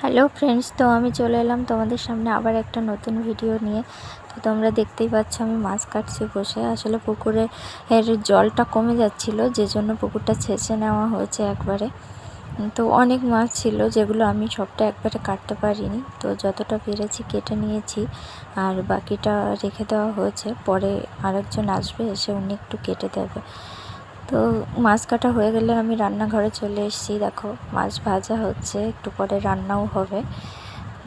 Hello friends, তো আমি চলে এলাম তোমাদের সামনে আবার একটা নতুন ভিডিও নিয়ে। তো তোমরা দেখতেই পাচ্ছ আমি মাছ কাটছি বসে। আসলে পুকুরে এর জলটা কমে যাচ্ছিল, যে জন্য পুকুরটা ছেঁচে নেওয়া হয়েছে একবারে। তো অনেক মাছ ছিল যেগুলো আমি সবটা একবারে কাটতে পারিনি। তো যতটা পেরেছি কেটে নিয়েছি, আর বাকিটা রেখে দেওয়া হয়েছে। পরে আরেকজন আসবে, এসে উনি একটু কেটে দেবে। তো মাছ কাটা হয়ে গেলে আমি রান্নাঘরে চলে এসেছি। দেখো, মাছ ভাজা হচ্ছে, একটু পরে রান্নাও হবে।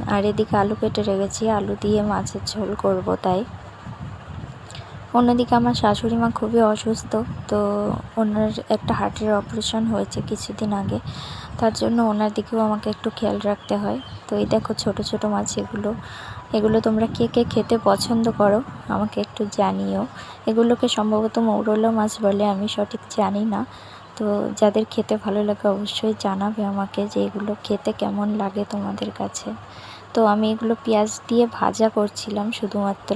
আর এদিকে আলু কেটে রেখেছি। আলু দিয়ে মাছের ঝোল করব তাই। অন্যদিকে আমার শাশুড়ি মা খুবই অসুস্থ, তো ওনার একটা হার্টের অপারেশন হয়েছে কিছুদিন আগে। তার জন্য ওনার দিকেও আমাকে একটু খেয়াল রাখতে হয়। তো এই দেখো ছোট ছোট মাছ এগুলো। এগুলো তোমরা কে কে খেতে পছন্দ করো, আমাকে একটু জানিও। এগুলোকে সম্ভবত মৌরলা মাছ বলে, আমি সঠিক জানি না। তো যাদের খেতে ভালো লাগে অবশ্যই জানাবে আমাকে যে এগুলো খেতে কেমন লাগে তোমাদের কাছে। তো আমি এগুলো পেঁয়াজ দিয়ে ভাজা করছিলাম শুধুমাত্র।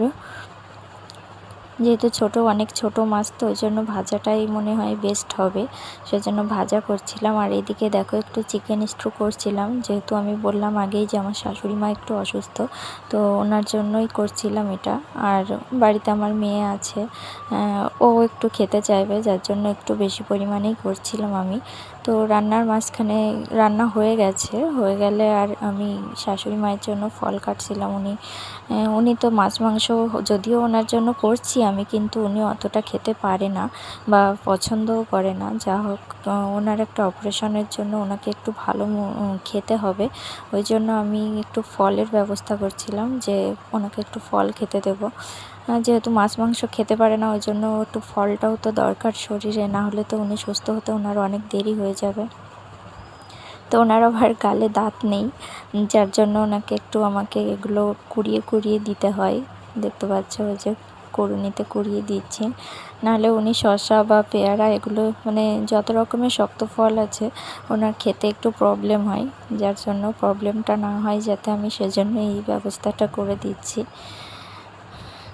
যেহেতু ছোট, অনেক ছোট মাছ তো ওই জন্য ভাজাটাই মনে হয় বেস্ট হবে। সেজন্য ভাজা করছিলাম। আর এদিকে দেখো একটু চিকেন স্ট্রু করছিলাম। যেহেতু আমি বললাম আগেই যে আমার শাশুড়ি মা একটু অসুস্থ, তো ওনার জন্যই করছিলাম এটা। আর বাড়িতে আমার মেয়ে আছে ও একটু খেতে চাইবে, যার জন্য একটু বেশি পরিমাণেই করছিলাম আমি। তো রান্নার মাঝখানে রান্না হয়ে গেছে। হয়ে গেলে আর আমি শাশুড়ি মায়ের জন্য ফল কাটছিলাম। উনি উনি তো মাছ মাংস যদিও ওনার জন্য করছি আমি কিন্তু উনি অতটা খেতে পারে না বা পছন্দও করে না। যা হোক ওনার একটা অপারেশনের জন্য ওনাকে একটু ভালো খেতে হবে। ওই জন্য আমি একটু ফলের ব্যবস্থা করছিলাম যে ওনাকে একটু ফল খেতে দেবো। যেহেতু মাছ মাংস খেতে পারে না, ওই জন্য একটু ফলটাও তো দরকার শরীরে, না হলে তো উনি সুস্থ হতে ওনার অনেক দেরি হয়ে যাবে। তো ওনার আবার গালে দাঁত নেই, যার জন্য ওনাকে একটু আমাকে এগুলো কুড়িয়ে কুড়িয়ে দিতে হয়। দেখতে পাচ্ছ ওই যে করুনিতে কুড়িয়ে দিচ্ছেন। নাহলে উনি শসা বা পেয়ারা এগুলো মানে যত রকমের শক্ত ফল আছে, ওনার খেতে একটু প্রবলেম হয়। যার জন্য প্রবলেমটা না হয় যাতে আমি সেজন্য এই ব্যবস্থাটা করে দিচ্ছি।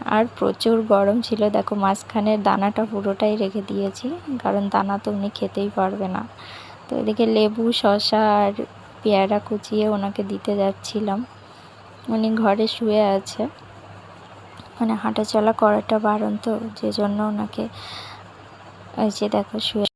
আর প্রচুর গরম ছিল। দেখো মাঝখানের দানাটা পুরোটাই রেখে দিয়েছি। কারণ দানা তো উনি খেতেই পারবে না। তো এদিকে লেবু শসা আর পেয়ারা কুচিয়ে ওনাকে দিতে যাচ্ছিলাম। উনি ঘরে শুয়ে আছে। মানে হাঁটা চলা করাটা বারণ তো যে জন্য ওনাকে এই যে দেখো শুয়ে